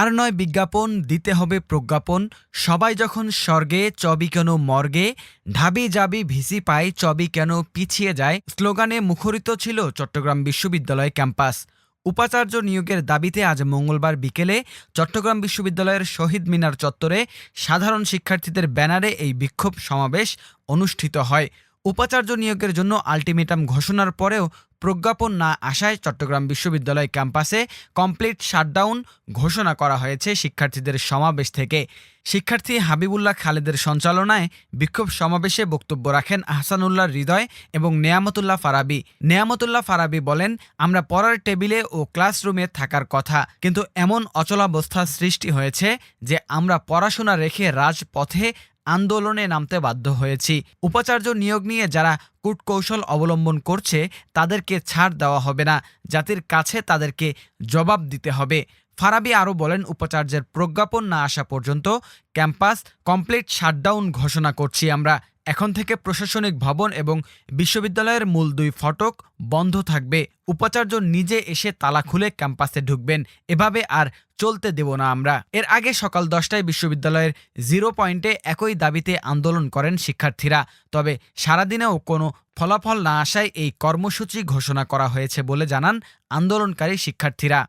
আর নয় বিজ্ঞাপন, দিতে হবে প্রজ্ঞাপন। সবাই যখন স্বর্গে, চবি কেন মর্গে? ঢাবি যাবি ভিসি পাই, চবি কেন পিছিয়ে যায়? স্লোগানে মুখরিত ছিল চট্টগ্রাম বিশ্ববিদ্যালয় ক্যাম্পাস। উপাচার্য নিয়োগের দাবিতে আজ মঙ্গলবার বিকেলে চট্টগ্রাম বিশ্ববিদ্যালয়ের শহীদ মিনার চত্বরে সাধারণ শিক্ষার্থীদের ব্যানারে এই বিক্ষোভ সমাবেশ অনুষ্ঠিত হয়। উপাচার্য নিয়োগের জন্য আলটিমেটাম ঘোষণার পরেও প্রজ্ঞাপন না আসায় চট্টগ্রাম বিশ্ববিদ্যালয় ক্যাম্পাসে কমপ্লিট শাটডাউন ঘোষণা করা হয়েছে শিক্ষার্থীদের সমাবেশ থেকে। শিক্ষার্থী হাবিবুল্লাহ খালেদের সঞ্চালনায় বিক্ষোভ সমাবেশে বক্তব্য রাখেন আহসানুল্লাহ হৃদয় এবং নেয়ামতুল্লাহ ফারাবি। নেয়ামতুল্লাহ ফারাবি বলেন, আমরা পড়ার টেবিলে ও ক্লাসরুমে থাকার কথা, কিন্তু এমন অচলাবস্থার সৃষ্টি হয়েছে যে আমরা পড়াশোনা রেখে রাজপথে আন্দোলনে নামতে বাধ্য হয়েছি। উপাচার্য নিয়োগ নিয়ে যারা কূটকৌশল অবলম্বন করছে, তাদেরকে ছাড় দেওয়া হবে না। জাতির কাছে তাদেরকে জবাব দিতে হবে। ফারাবি আরও বলেন, উপাচার্যের প্রজ্ঞাপন না আসা পর্যন্ত ক্যাম্পাস কমপ্লিট শাটডাউন ঘোষণা করছি আমরা। এখন থেকে প্রশাসনিক ভবন এবং বিশ্ববিদ্যালয়ের মূল দুই ফটক বন্ধ থাকবে। উপাচার্য নিজে এসে তালা খুলে ক্যাম্পাসে ঢুকবেন। এভাবে আর চলতে দেব না আমরা। এর আগে সকাল দশটায় বিশ্ববিদ্যালয়ের জিরো পয়েন্টে একই দাবিতে আন্দোলন করেন শিক্ষার্থীরা। তবে সারাদিনেও কোনো ফলাফল না আসায় এই কর্মসূচি ঘোষণা করা হয়েছে বলে জানান আন্দোলনকারী শিক্ষার্থীরা।